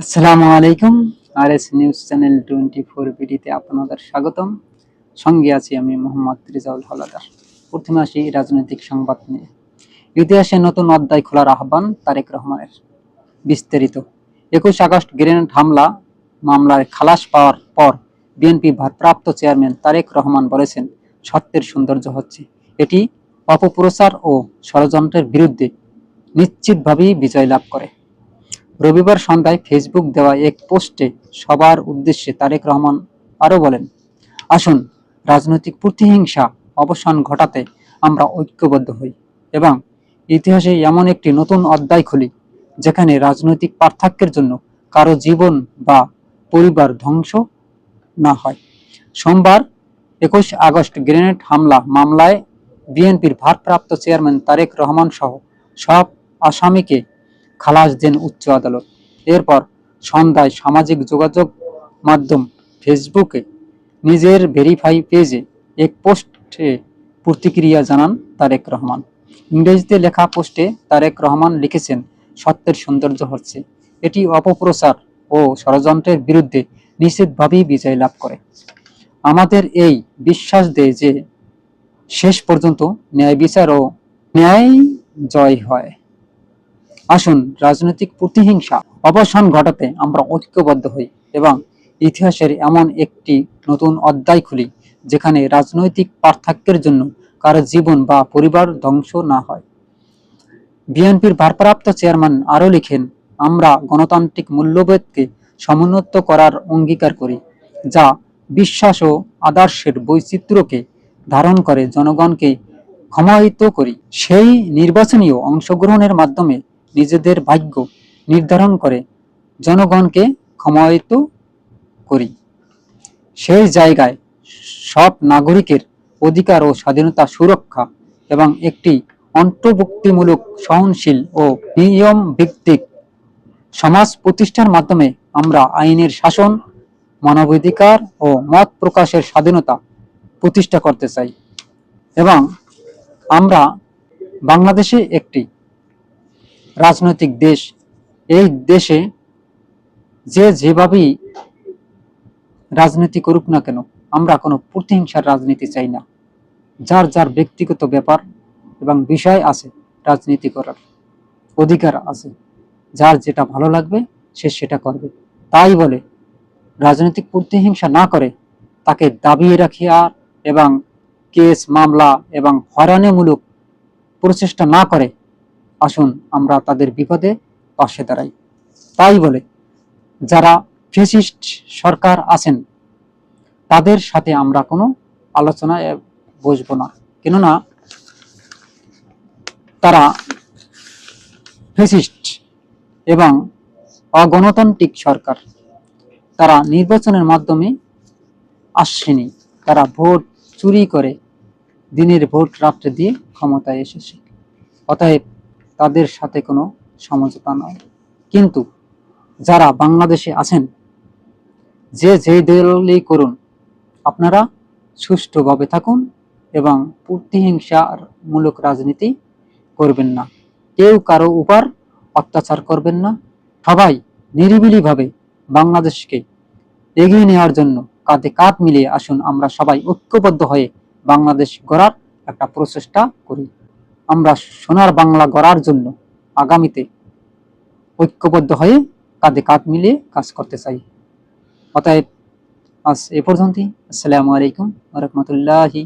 আসসালামু আলাইকুম। R S news channel twenty four বিডিতে আপনাদের স্বাগতম। সঙ্গে আছি আমি মোহাম্মদ রিজাউল হলাদার প্রথমে আসি রাজনৈতিক সংবাদ নিয়ে। ইতিহাসে নতুন অধ্যায় খোলার আহ্বান তারেক রহমানের। বিস্তারিত। একুশ আগস্ট গ্রেনেড হামলা, মামলায় খালাস পাওয়ার পর বিএনপি ভারপ্রাপ্ত চেয়ারম্যান তারেক রহমান বলেছেন, সত্যের সৌন্দর্য হচ্ছে। এটি অপপ্রচার ও ষড়যন্ত্রের বিরুদ্ধে নিশ্চিতভাবেই বিজয় লাভ করে। রবিবার সন্ধ্যায় ফেসবুক দেওয়া এক পোস্টে সবার উদ্দেশ্যে তারেক রহমান আরও বলেন, আসুন, রাজনৈতিক প্রতিহিংসা অবসান ঘটাতে আমরা ঐক্যবদ্ধ হই এবং ইতিহাসে এমন একটি নতুন অধ্যায় খুলি, যেখানে রাজনৈতিক পার্থক্যের জন্য কারও জীবন বা পরিবার ধ্বংস না হয়। সোমবার একুশ আগস্ট গ্রেনেড হামলা মামলায় বিএনপির ভারপ্রাপ্ত চেয়ারম্যান তারেক রহমান সহ সব আসামিকে খালাস দেন উচ্চ আদালত। এরপর সন্ধ্যায় সামাজিক যোগাযোগ মাধ্যম ফেসবুকে নিজের ভেরিফাই পেজে এক পোস্টে প্রতিক্রিয়া জানান তারেক রহমান। ইংরেজিতে লেখা পোস্টে তারেক রহমান লিখেছেন, সত্যের সৌন্দর্য হচ্ছে। এটি অপপ্রচার ও ষড়যন্ত্রের বিরুদ্ধে নিশ্চিতভাবেই বিজয় লাভ করে। আমাদের এই বিশ্বাস দেয় যে শেষ পর্যন্ত ন্যায় বিচার ও ন্যায় জয় হয়। আসুন রাজনৈতিক প্রতিহিংসা অবসান ঘটাতে আমরা ঐক্যবদ্ধ হই এবং ইতিহাসের এমন একটি নতুন অধ্যায় খুলি, যেখানে রাজনৈতিক পার্থক্যের জন্য কারও জীবন বা পরিবার ধ্বংস না হয়। বিএনপির ভারপ্রাপ্ত চেয়ারম্যান আরও লিখেন, আমরা গণতান্ত্রিক মূল্যবোধকে সমুন্নত করার অঙ্গীকার করি, যা বিশ্বাস ও আদর্শের বৈচিত্র্যকে ধারণ করে জনগণকে ক্ষমায়িত করি। সেই নির্বাচনীয় অংশগ্রহণের মাধ্যমে নিজেদের ভাগ্য নির্ধারণ করে জনগণকে ক্ষমায়িত করি। সেই জায়গায় সব নাগরিকের অধিকার ও স্বাধীনতা সুরক্ষা এবং একটি অন্তর্ভুক্তিমূলক সহনশীল ও নিয়ম ভিত্তিক সমাজ প্রতিষ্ঠার মাধ্যমে আমরা আইনের শাসন, মানবাধিকার ও মত প্রকাশের স্বাধীনতা প্রতিষ্ঠা করতে চাই এবং আমরা বাংলাদেশে একটি রাজনৈতিক দেশ। এই দেশে যে যেভাবেই রাজনীতি করুক না কেন, আমরা কোনো প্রতিহিংসার রাজনীতি চাই না। যার যার ব্যক্তিগত ব্যাপার এবং বিষয় আছে, রাজনীতি করার অধিকার আছে। যার যেটা ভালো লাগবে, সে সেটা করবে। তাই বলে রাজনৈতিক প্রতিহিংসা না করে, তাকে দাবিয়ে রাখিয়া এবং কেস, মামলা এবং হয়রানিমূলক প্রচেষ্টা না করে আসুন আমরা তাদের বিপদে পাশে দাঁড়াই। তাই বলে, যারা ফেসিস্ট সরকার আছেন, তাদের সাথে আমরা কোনো আলোচনায় বসবো না। কেননা, তারা ফেসিস্ট এবং অগণতান্ত্রিক সরকার। তারা নির্বাচনের মাধ্যমে আসেনি। তারা ভোট চুরি করে দিনের ভোট রাত্রে দিয়ে ক্ষমতায় এসেছে। অতএব তাদের সাথে কোনো সমঝোতা নয়। কিন্তু যারা বাংলাদেশে আছেন, যে যে দলই করুন, আপনারা সুষ্ঠুভাবে থাকুন এবং প্রতিহিংসার মূলক রাজনীতি করবেন না। কেউ কারও উপর অত্যাচার করবেন না। সবাই নিরিবিলিভাবে বাংলাদেশকে এগিয়ে নেওয়ার জন্য কাঁধে কাঁধ মিলিয়ে আসুন। আমরা সবাই ঐক্যবদ্ধ হয়ে বাংলাদেশ গড়ার একটা প্রচেষ্টা করি। আমরা সোনার বাংলা গড়ার জন্য আগামীতে ঐক্যবদ্ধ হয়ে কাঁধে কাঁধ মিলিয়ে কাজ করতে চাই। অতএব আজ এ পর্যন্তই। আসসালামু আলাইকুম রহমতুল্লাহি